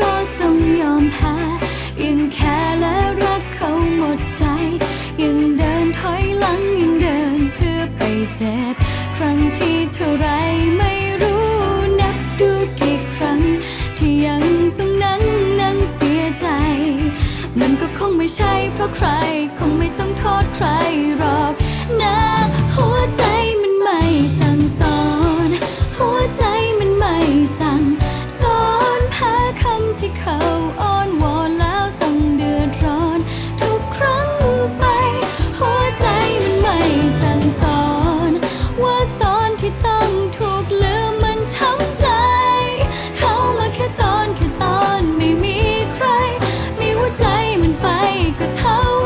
ก็ต้องยอมแพ้ยังแค่และรักเขาหมดใจ ยังเดินถอยหลังยังเดินเพื่อไปเจ็บ ครั้งที่เท่าไรไม่รู้นับดูกี่ครั้ง ที่ยังต้องนั่งนั่งเสียใจ มันก็คงไม่ใช่เพราะใครคน ก็เท่า